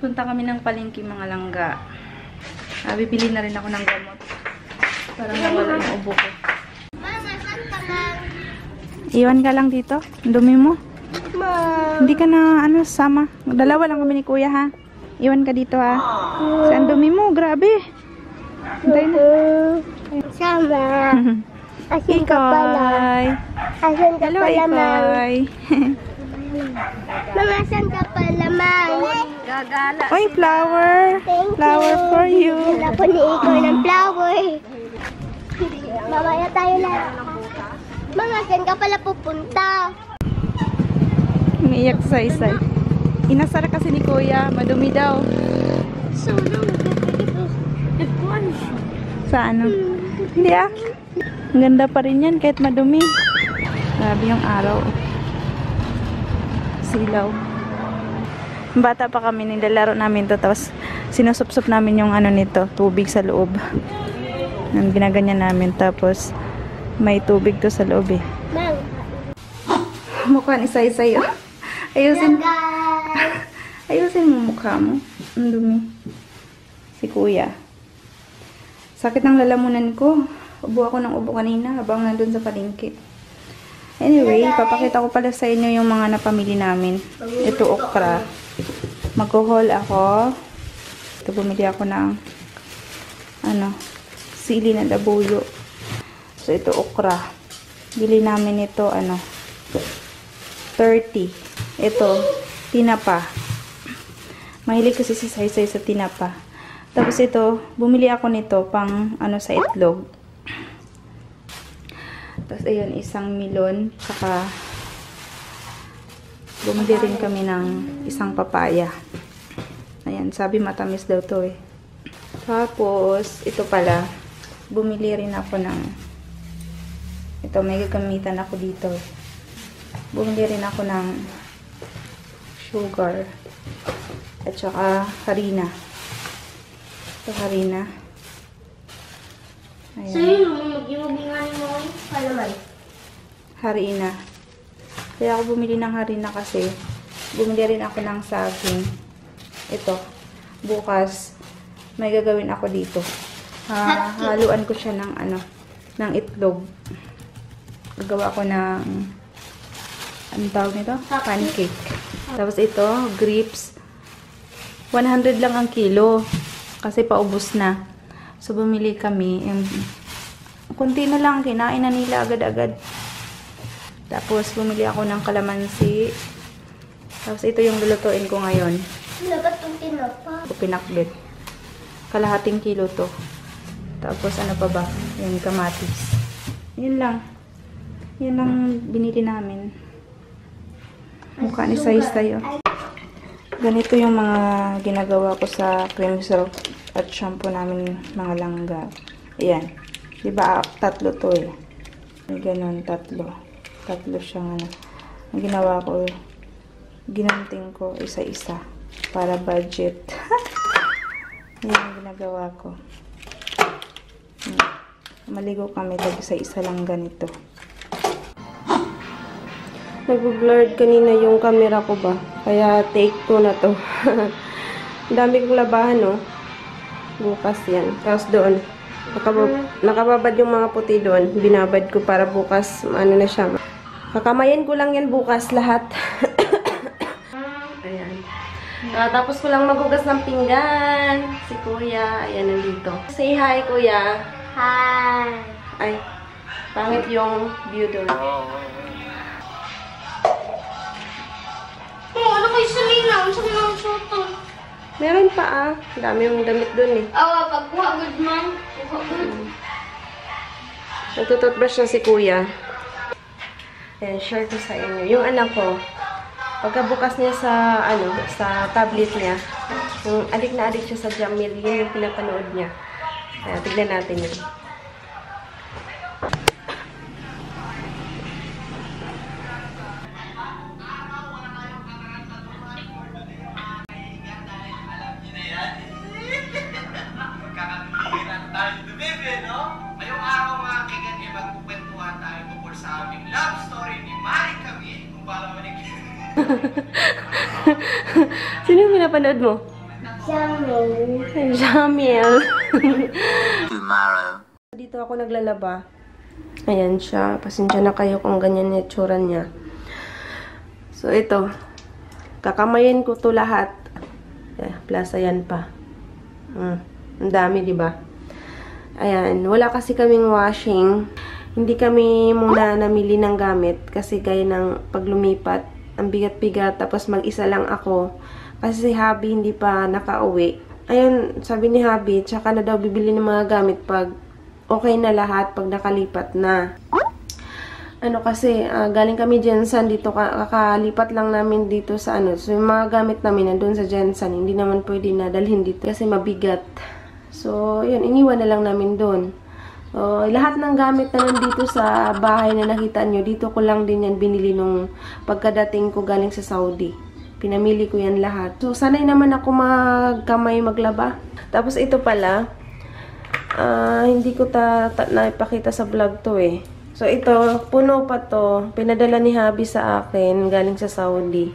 Punta kami ng palengke mga langga. Ah, bibili na rin ako ng gamot. Para mawala yung ubo ko. Mama, saan ka lang? Iwan ka lang dito. Dumi mo. Ma. Hindi ka na ano, sama. Dalawa lang kami ni kuya ha. Iwan ka dito ha. Kasi ang dumi mo, grabe. Hintay na. Sama. Asin ka pala. Asin ka pala, ma. Mama, asan ka pala, ma? Gagala. Oy, flower. Thank Flower you. for you. Wala po ni Ikaw ng flower. Mamaya tayo lang. Mama, saan ka pala pupunta? Umiiyak sa isay. Inasar kasi ni kuya. Madumi daw. Solo. Sa ano? Hindi ah. Ang ganda pa rin yan kahit madumi. Grabe yung araw. Silaw. Bata pa kami, nilalaro namin to. Tapos sinusupsup namin yung ano nito, tubig sa loob. Nang ginaganyan namin. Tapos may tubig to sa loob eh. Mukha ni Say-Say. oh. Ayusin, ayusin mo mukha mo. Ang dumi. Si kuya. Sakit ng lalamunan ko. Ubo ako ng ubo kanina habang nandun sa palengke. Anyway, papakita ko pala sa inyo yung mga napamili namin. Ito okra. Mag-haul ako. Ito bumili ako ng ano, sili na labuyo. So ito okra. Bili namin ito ano 30. Ito tinapa. Mahilig kasi si Saysay sa tinapa. Tapos ito, bumili ako nito pang ano sa itlog. Tapos ayun, isang milon, saka bumili rin kami ng isang papaya. Ayan, sabi matamis daw to eh. Tapos, ito pala, bumili rin ako ng ito, may gagamitan ako dito. Bumili rin ako ng sugar at saka harina. Ito harina. Ayan. Sa'yo naman, mag-iwabingan mo palaman. harina. Kaya ako bumili ng harina kasi bumili rin ako ng saging. Ito. Bukas may gagawin ako dito. Ha, haluan ko siya ng ano, ng itlog. Gagawa ko ng anong tawag nito? Pancake. Tapos ito, grapes. 100 lang ang kilo. Kasi paubos na. So, bumili kami. And, kunti na lang. Kinain na nila agad-agad. Tapos, bumili ako ng kalamansi. Tapos, ito yung lulutuin ko ngayon. Dapat itong tinapa. Pinakbit. Kalahating kilo to. Tapos, ano pa ba? Yung kamatis. Yun lang. Yun lang binili namin. Mukha ni Sais tayo. Ganito yung mga ginagawa ko sa cream silk at shampoo namin mga langga. Ayan. Di ba tatlo to eh. Ganun, tatlo. Tatlo siyang ano. Ang ginawa ko, ginanting ko isa-isa para budget. Yan ang ginagawa ko. Hmm. Maligo kami tag isa-isa lang ganito. Nag-blurred kanina yung camera ko ba? Kaya take 2 na to. Ang dami kong labahan, no? Bukas yan. Tapos doon, nakabab nakababad yung mga puti doon. Binabad ko para bukas, ano na siya. Kakamayan ko lang yan bukas lahat. Ayan. Ah, tapos ko lang magugas ng pinggan. Si kuya, ayan nandito. Say hi, kuya. Hi. Ay, pangit yung view doon. Oh, ano kayo sa linaw? Sa mga soto. Meron pa ah. Ang Dami yung damit doon eh. Awa, pagkuha good man. Nagtututbrush na si kuya. Ayan, share ko sa inyo. Yung anak ko, pagkabukas niya sa, ano, sa tablet niya, yung adik na adik siya sa Jamil, yun yung pinapanood niya. Ayan, tignan natin yun. Pinapanood mo? Jamil. Jamil. tomorrow. Dito ako naglalaba. Ayan siya. Pasensya na kayo kung ganyan yung itsura niya. So, ito. Kakamayin ko to lahat. Eh, plus, ayan pa. Hmm. Ang dami, di ba? Ayan. Wala kasi kaming washing. Hindi kami muna namili ng gamit kasi gaya ng paglumipat. Ang bigat-bigat. Tapos mag-isa lang ako. Kasi si Habi hindi pa nakauwi. Ayun, sabi ni Habi, tsaka na daw bibili ng mga gamit pag okay na lahat, pag nakalipat na. Ano kasi, ah, galing kami Jensen dito, ka- kakalipat lang namin dito sa ano. So, yung mga gamit namin nandun sa Jensen, hindi naman pwede na dalhin dito kasi mabigat. So, yun, iniwan na lang namin doon. So, lahat ng gamit na nandito sa bahay na nakita nyo, dito ko lang din yan binili nung pagkadating ko galing sa Saudi. Pinamili ko yan lahat. So, sanay naman ako magkamay maglaba. Tapos, ito pala, ah, hindi ko ta, ta naipakita sa vlog to eh. So, ito, puno pa to. Pinadala ni Habi sa akin, galing sa Saudi.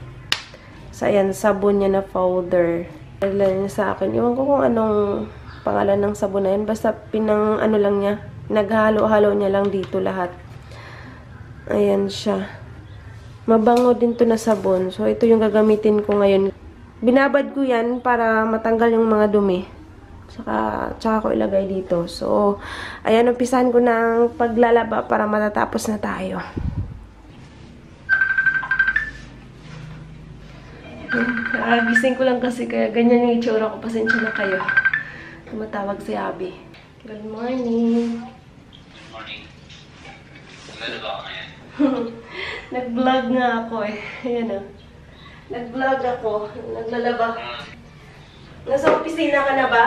Sa ayan, sabon niya na powder. Pinadala niya sa akin. Iwan ko kung anong pangalan ng sabon na yun. Basta pinang ano lang niya. Naghalo-halo niya lang dito lahat. Ayan siya. Mabango din to na sabon. So, ito yung gagamitin ko ngayon. Binabad ko yan para matanggal yung mga dumi. Saka, tsaka ko ilagay dito. So, ayan, umpisan ko ng paglalaba para matatapos na tayo. Ah, gising ko lang kasi kaya ganyan yung itsura ko. Pasensya na kayo. Tumatawag si Abby. Good morning. Morning. Ano ba ngayon? Nag-vlog nga ako eh. Ayan o. Nag-vlog ako. Naglalaba. Nasa opisina ka na ba?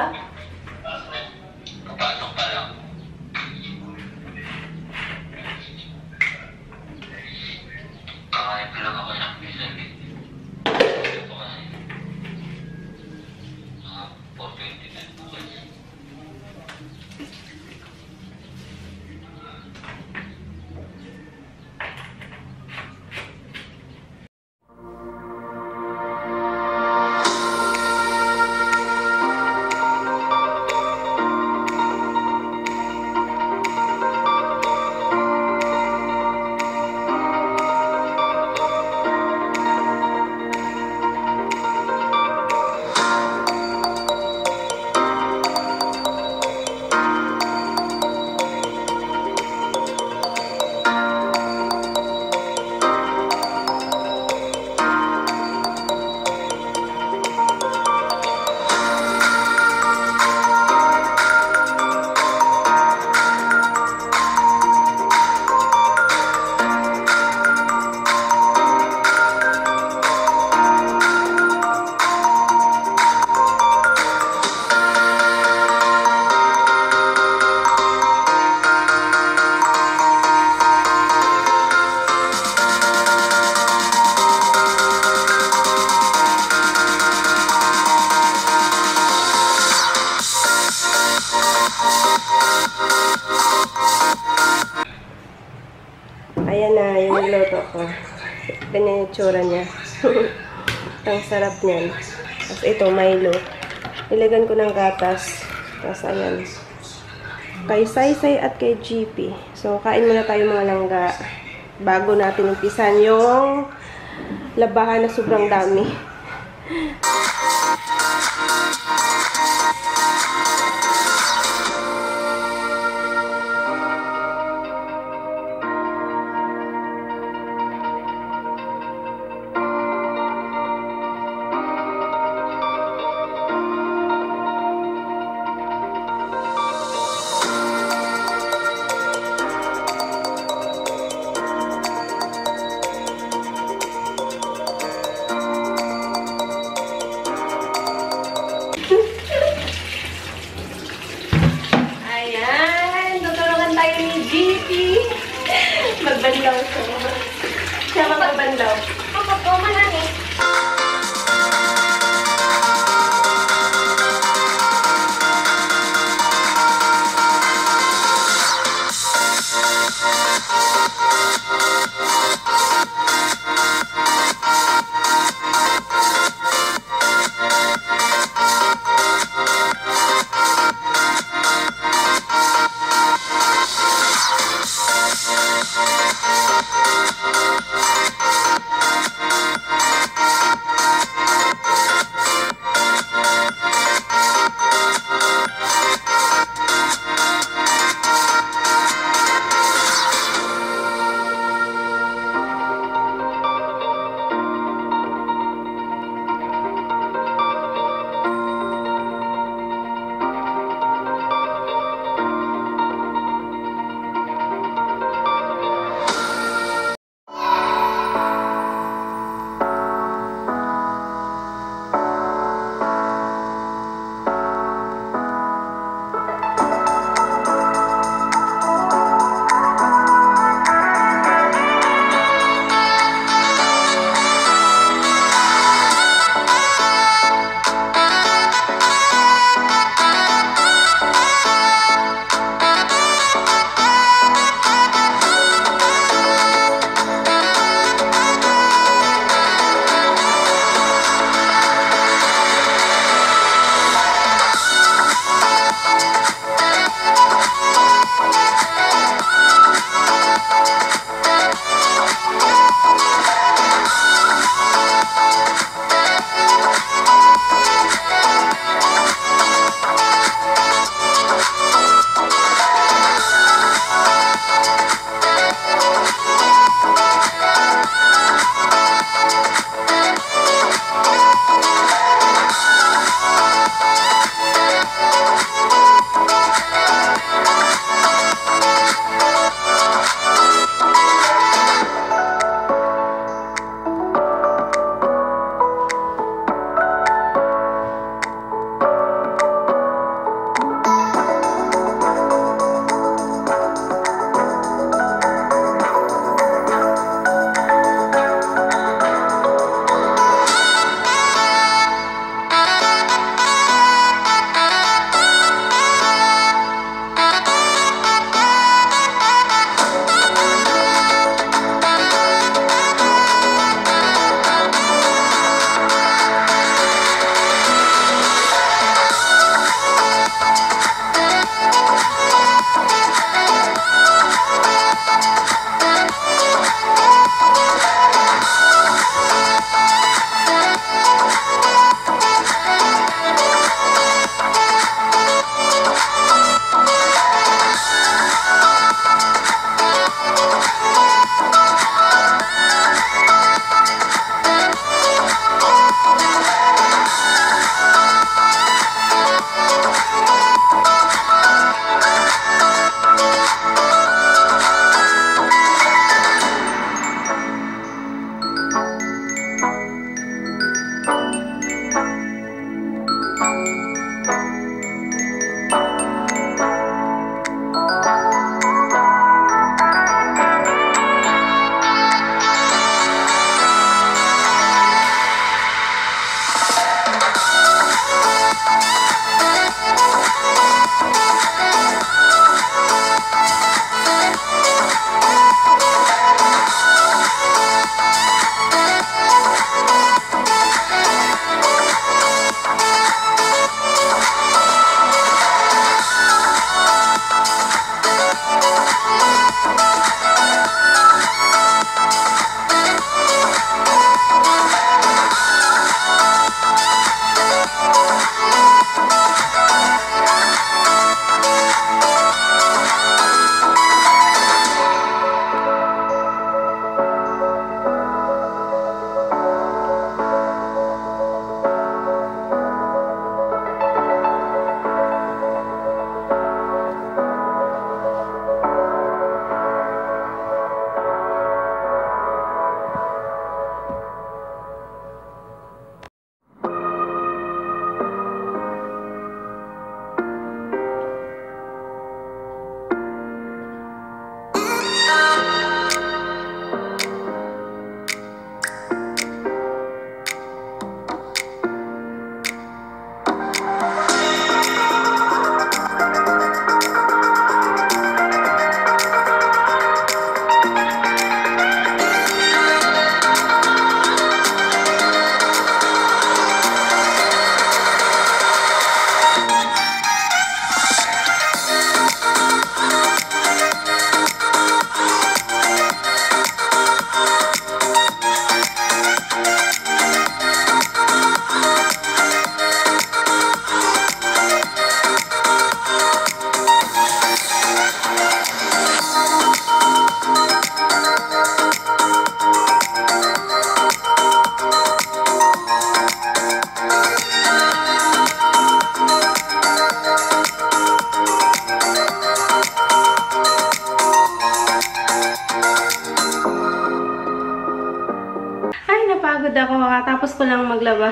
Ayan na, yung niloto ko. Ganyan yung tsura niya. Ang sarap niyan. Tapos ito, Milo. Nilagyan ko ng gatas. Tapos ayan. Kay Saysay at kay GP. So, kain muna tayo mga langga. Bago natin umpisan yung labahan na sobrang dami. Magbanlaw siya. Siya magbanlaw. Ako maglaba.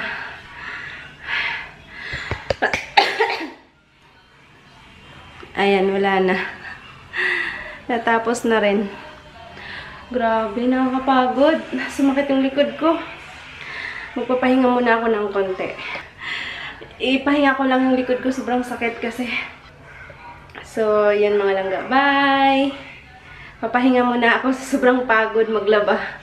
Ayan, wala na. Natapos na rin. Grabe, nakakapagod. Sumakit yung likod ko. Magpapahinga muna ako ng konti. Ipahinga ko lang yung likod ko. Sobrang sakit kasi. So, yun mga langga. Bye! Papahinga muna ako sobrang pagod maglaba.